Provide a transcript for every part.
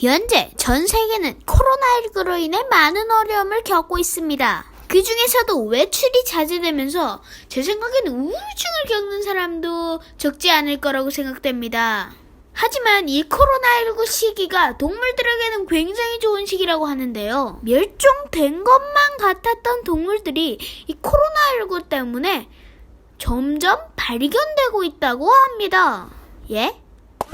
현재 전 세계는 코로나19로 인해 많은 어려움을 겪고 있습니다. 그 중에서도 외출이 자제되면서 제 생각에는 우울증을 겪는 사람도 적지 않을 거라고 생각됩니다. 하지만 이 코로나19 시기가 동물들에게는 굉장히 좋은 시기라고 하는데요. 멸종된 것만 같았던 동물들이 이 코로나19 때문에 점점 발견되고 있다고 합니다. 예?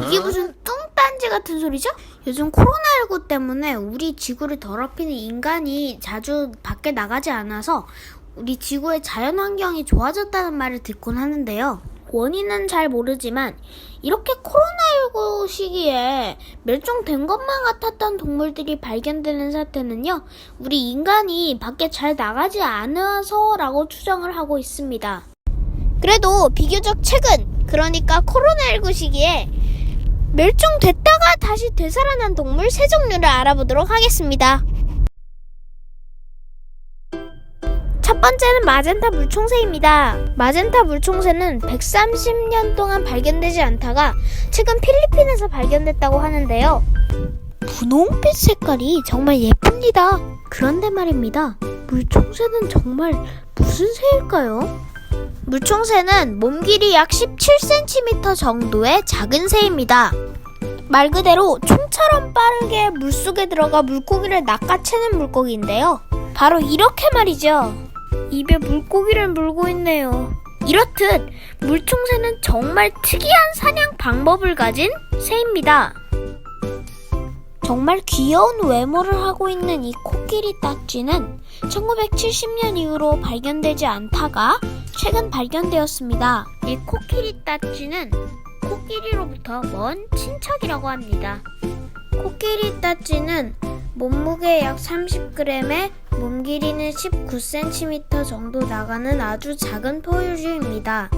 이게 무슨 뚱딴지 같은 소리죠? 요즘 코로나19 때문에 우리 지구를 더럽히는 인간이 자주 밖에 나가지 않아서 우리 지구의 자연 환경이 좋아졌다는 말을 듣곤 하는데요. 원인은 잘 모르지만 이렇게 코로나19 시기에 멸종된 것만 같았던 동물들이 발견되는 사태는요, 우리 인간이 밖에 잘 나가지 않아서라고 추정을 하고 있습니다. 그래도 비교적 최근, 그러니까 코로나19 시기에 멸종됐다가 다시 되살아난 동물 세 종류를 알아보도록 하겠습니다. 첫 번째는 마젠타 물총새입니다. 마젠타 물총새는 130년 동안 발견되지 않다가 최근 필리핀에서 발견됐다고 하는데요. 분홍빛 색깔이 정말 예쁩니다. 그런데 말입니다. 물총새는 정말 무슨 새일까요? 물총새는 몸 길이 약 17cm 정도의 작은 새입니다. 말 그대로 총처럼 빠르게 물속에 들어가 물고기를 낚아채는 물고기인데요. 바로 이렇게 말이죠. 입에 물고기를 물고 있네요. 이렇듯 물총새는 정말 특이한 사냥 방법을 가진 새입니다. 정말 귀여운 외모를 하고 있는 이 코끼리 딱지는 1970년 이후로 발견되지 않다가 최근 발견되었습니다. 이 코끼리 따쥐는 코끼리로부터 먼 친척이라고 합니다. 코끼리 따쥐는 몸무게 약 30g에 몸 길이는 19cm 정도 나가는 아주 작은 포유류입니다.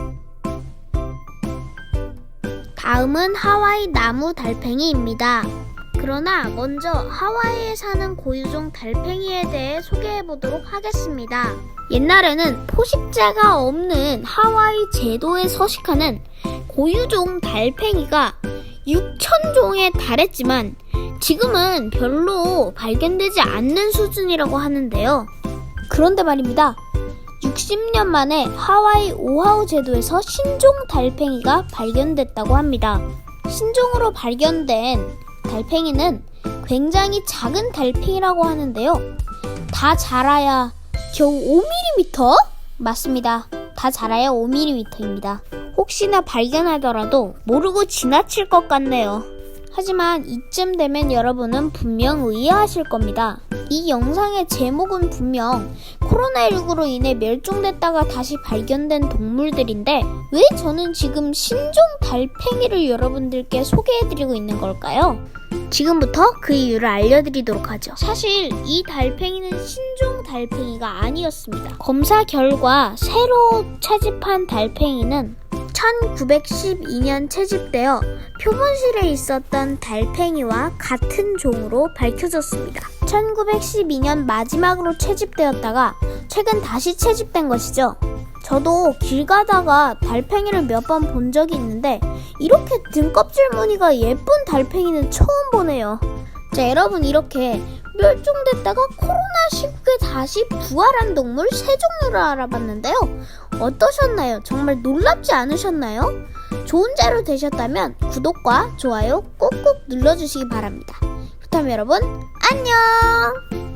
다음은 하와이 나무 달팽이입니다. 그러나 먼저 하와이에 사는 고유종 달팽이에 대해 소개해 보도록 하겠습니다. 옛날에는 포식자가 없는 하와이 제도에 서식하는 고유종 달팽이가 6천종에 달했지만 지금은 별로 발견되지 않는 수준이라고 하는데요. 그런데 말입니다. 60년 만에 하와이 오하우 제도에서 신종 달팽이가 발견됐다고 합니다. 신종으로 발견된 달팽이는 굉장히 작은 달팽이라고 하는데요. 다 자라야 겨우 5mm? 맞습니다. 다 자라야 5mm입니다. 혹시나 발견하더라도 모르고 지나칠 것 같네요. 하지만 이쯤 되면 여러분은 분명 의아하실 겁니다. 이 영상의 제목은 분명 코로나19로 인해 멸종됐다가 다시 발견된 동물들인데 왜 저는 지금 신종 달팽이를 여러분들께 소개해드리고 있는 걸까요? 지금부터 그 이유를 알려드리도록 하죠. 사실 이 달팽이는 신종 달팽이가 아니었습니다. 검사 결과 새로 채집한 달팽이는 1912년 채집되어 표본실에 있었던 달팽이와 같은 종으로 밝혀졌습니다. 1912년 마지막으로 채집되었다가 최근 다시 채집된 것이죠. 저도 길 가다가 달팽이를 몇 번 본 적이 있는데 이렇게 등껍질 무늬가 예쁜 달팽이는 처음 보네요. 자, 여러분 이렇게 멸종됐다가 코로나 시국에 다시 부활한 동물 세 종류를 알아봤는데요. 어떠셨나요? 정말 놀랍지 않으셨나요? 좋은 자료 되셨다면 구독과 좋아요 꼭꼭 눌러주시기 바랍니다. 그렇다면 여러분 안녕!